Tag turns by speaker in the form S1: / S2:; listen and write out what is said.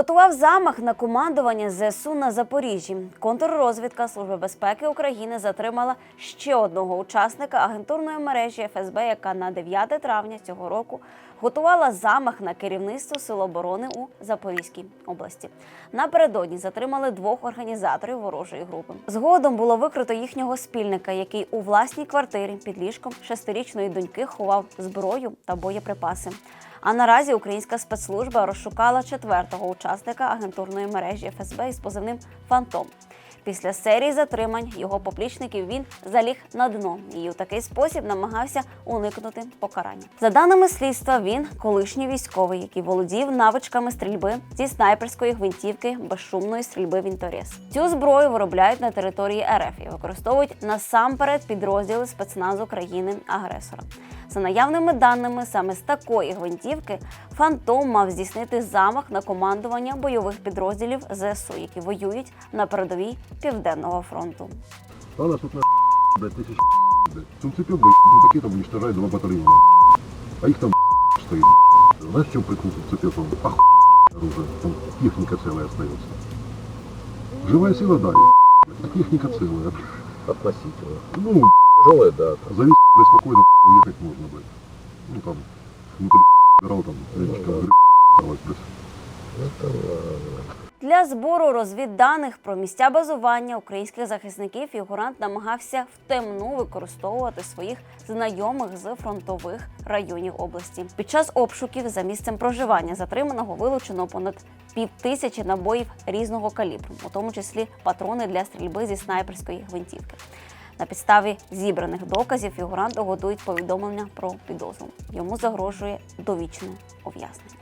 S1: Готував замах на командування ЗСУ на Запоріжжі. Контррозвідка Служби безпеки України затримала ще одного учасника агентурної мережі ФСБ, яка на 9 травня цього року готувала замах на керівництво Сил оборони у Запорізькій області. Напередодні затримали двох організаторів ворожої групи. Згодом було викрито їхнього спільника, який у власній квартирі під ліжком шестирічної доньки ховав зброю та боєприпаси. А наразі українська спецслужба розшукала четвертого учасника агентурної мережі ФСБ із позивним Фантом. Після серії затримань його поплічників він заліг на дно і у такий спосіб намагався уникнути покарання. За даними слідства, він колишній військовий, який володів навичками стрільби зі снайперської гвинтівки безшумної стрільби Вінторез. Цю зброю виробляють на території РФ і використовують насамперед підрозділи спецназу країни-агресора. За наявними даними, саме з такої гвинтівки Фантом мав здійснити замах на командування бойових підрозділів ЗСУ, які воюють на передовій Південного фронту.
S2: А нас тут на блядь, тысяч блядь. Сумцепёк, блядь, ну пакетом уничтожает два батальона. А их там стоит. Знаешь, в чем прикол сумцепёком? Ах, оружие. Там техника целая остается. Живая сила, да, а техника целая.
S3: Относительно.
S2: Ну,
S3: Тяжелая, да. там.
S2: завис, блядь, спокойно уехать можно, блядь. Ну там, внутри играл, там, рядышком, блядь, блядь.
S3: Это ладно.
S1: Для збору розвідданих про місця базування українських захисників фігурант намагався втемну використовувати своїх знайомих з фронтових районів області. Під час обшуків за місцем проживання затриманого вилучено понад пів тисячі набоїв різного калібру, у тому числі патрони для стрільби зі снайперської гвинтівки. На підставі зібраних доказів фігуранту готують повідомлення про підозру. Йому загрожує довічне ув'язнення.